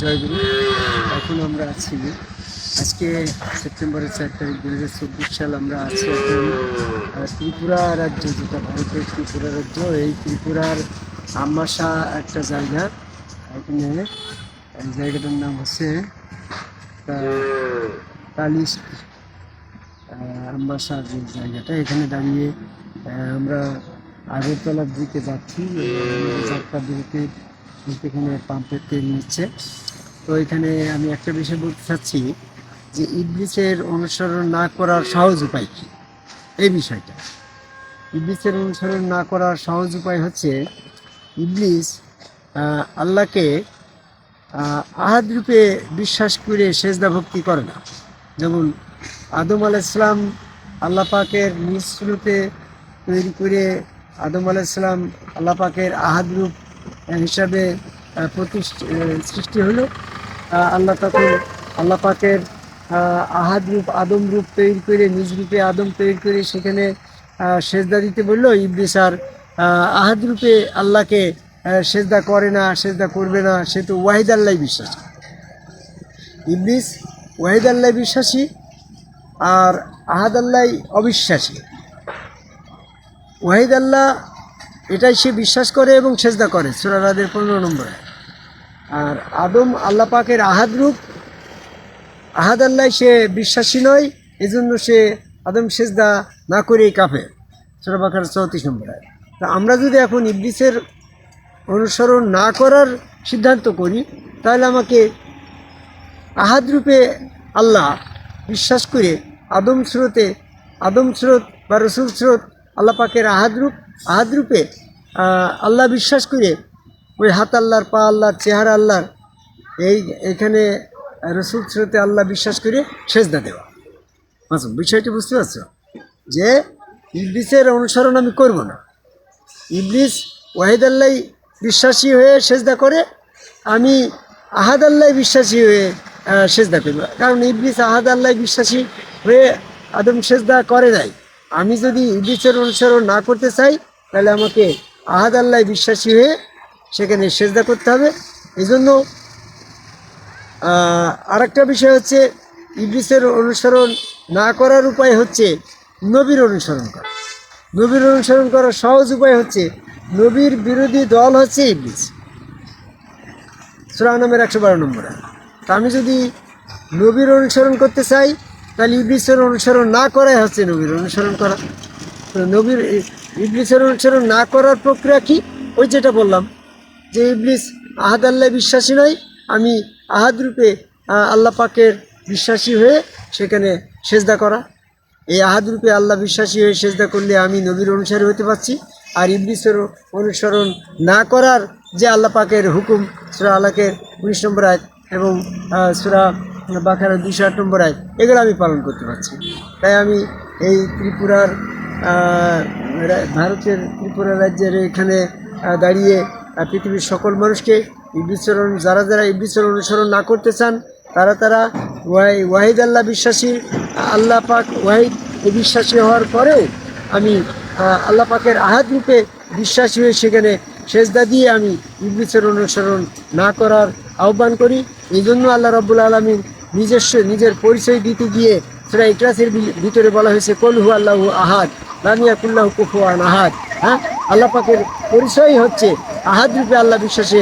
জয়গুরু। এখন আমরা আছি আজকে সেপ্টেম্বরের চার তারিখ দু হাজার চব্বিশ সাল আমরা আছি এখন ত্রিপুরা রাজ্য, যেটা ভারতের ত্রিপুরা রাজ্য। এই ত্রিপুরার আমাশা একটা জায়গা, এখানে জায়গাটার নাম হচ্ছে তালিশ আম্বাসার যে জায়গাটা, এখানে দাঁড়িয়ে আমরা আগরতলার দিকে যাচ্ছি যাত্রা দিকে এখানে পাম্পের তেল নিচ্ছে। তো এখানে আমি একটা বিষয় বলতে চাচ্ছি যে ইবলিসের অনুসরণ না করার সহজ উপায় কী? এই বিষয়টা। ইবলিসের অনুসরণ না করার সহজ উপায় হচ্ছে ইবলিস আল্লাহকে আহ, আহাদ রূপে বিশ্বাস করে সেজদা ভক্তি করে না। যেমন আদম আলাইসলাম আল্লাহ পাকের তৈরি করে আদম আলাইসলাম আল্লাহ পাকের আহাদ রূপ হিসাবে প্রতিষ্ঠ- সৃষ্টি হলো। আল্লাহ তখন আল্লাহ পাকের আহাদ রূপ, আদম রূপ তৈরি করে, নিজ রূপে আদম তৈরি করে সেখানে সেজদা দিতে বলল। ইবলিস আর আহাদ রূপে আল্লাহকে সেজদা করে না, সেজদা করবে না, সে তো ওয়াহিদ আল্লাহ বিশ্বাস। ইবলিস ওয়াহিদ আল্লাহ বিশ্বাসী আর আহাদ আল্লাহ অবিশ্বাসী। ওয়াহিদ আল্লাহ এটাই সে বিশ্বাস করে এবং সেজদা করে সুরারাদের পনেরো নম্বরে। আর আদম আল্লাহ পাকের আহাদ রূপ। আহাদ আল্লাহ সে বিশ্বাসী নয়, এজন্য সে আদম সেজদা না করেই কাফে সুরাবাকার চৌত্রিশ নম্বরে তা আমরা যদি এখন ইবলিসের অনুসরণ না করার সিদ্ধান্ত করি, তাহলে আমাকে আহাদ রূপে আল্লাহ বিশ্বাস করে আদম স্রোতে, আদম স্রোত বা রসুল স্রোত, আল্লাহ পাকের আহাদ রূপ, আহাদ রূপে আল্লাহ বিশ্বাস করে ওই হাত আল্লাহর, পা আল্লাহর, চেহারা আল্লাহর, এই এখানে রসুল স্রোতে আল্লাহ বিশ্বাস করে সেজদা দেওয়া। মাসুম, বিষয়টি বুঝতে পারছ? যে ইবলিসের অনুসরণ আমি করব না। ইবলিস ওয়াহিদ আল্লাহ বিশ্বাসী হয়ে সেজদা করে, আমি আহাদ আল্লাহ বিশ্বাসী হয়ে সেজদা করব। কারণ ইবলিস আহাদ আল্লাহ বিশ্বাসী হয়ে আদম সেজদা করে নাই। আমি যদি ইবলিসের অনুসরণ না করতে চাই, তাহলে আমাকে আহাদ আল্লাহ বিশ্বাসী হয়ে সেখানে সেজদা করতে হবে। এই জন্য আর একটা বিষয় হচ্ছে, ইবলিসের অনুসরণ না করার উপায় হচ্ছে নবীর অনুসরণ করা। নবীর অনুসরণ করার সহজ উপায় হচ্ছে, নবীর বিরোধী দল হচ্ছে ইবলিস। সুরা নামের একশো বারো নম্বরে তা আমি যদি নবীর অনুসরণ করতে চাই, তাহলে ইবলিসের অনুসরণ না করাই হচ্ছে নবীর অনুসরণ করা। নবীর, ইবলিসের অনুসরণ না করার প্রক্রিয়া কি? ওই যেটা বললাম। যে ইবলিস আহাদ আল্লাহ বিশ্বাসী নয়, আমি আহাদ রূপে আল্লাহ পাকের বিশ্বাসী হয়ে সেখানে সেজদা করা। এই আহাদ রূপে আল্লাহ বিশ্বাসী হয়ে সেজদা করলে আমি নবীর অনুসারী হতে পারছি। আর ইবলিসের অনুসরণ না করার যে আল্লাহ পাকের হুকুম, সুরা আল্লাহের উনিশ নম্বর আয় এবং সুরা বাখার দুশো আট নম্বর আয় এগুলো আমি পালন করতে পারছি। তাই আমি এই ত্রিপুরার ভারতের ত্রিপুরা রাজ্যের এখানে দাঁড়িয়ে পৃথিবীর সকল মানুষকে ইবলিসরণ যারা যারা ইবলিসের অনুসরণ না করতে চান, তারা তারা ওয়াহিদ আল্লাহ বিশ্বাসী, আল্লাহ পাক ওয়াহিদ বিশ্বাসী হওয়ার পরেও আমি আল্লাহ পাকের আহাত রূপে বিশ্বাসী হয়ে সেখানে সেজদা দিয়ে আমি ইবলিসের অনুসরণ না করার আহ্বান করি। এই জন্য আল্লাহ রব্বুল আলমীর নিজস্ব, নিজের পরিচয় দিতে গিয়ে সেটা ইকরাসের ভিতরে বলা হয়েছে কলহু আল্লাহ আহাদ লামিয়া কুল্লাহ কুফুয়ান আহাদ হ্যাঁ? আল্লাহ পাকের পরিচয় হচ্ছে আহাদ রূপে আল্লাহ বিশ্বাসে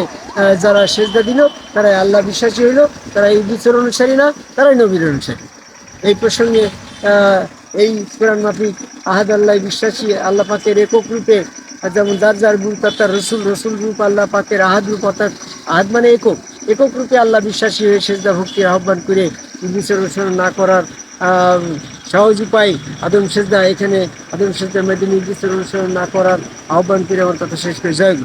যারা সেজদা দিল, তারাই আল্লাহ বিশ্বাসী হইল, তারা ইবলিসের অনুসারী না, তারাই নবীর অনুসারী। এই প্রসঙ্গে এই কোরআন মাফিক আহাদ আল্লাহ বিশ্বাসী আল্লাহ পাকের একক রূপে যেমন যার যার গুরু তার রসুল রসুল রূপ আল্লাহ পাকের আহাদ রূপ, অর্থাৎ আহাদ মানে একক। একক রূপে আল্লাহ বিশ্বাসী হয়ে সেজদা ভক্তির আহ্বান করে ইংলিশের অনুসরণ না করার সহজ উপায় আদম সেজদা এখানে, আদম সেজদা মেদিনী নির্দিষ্ট অনুসরণ না করার আহ্বান করে আমার কথা শেষ করে গুরু।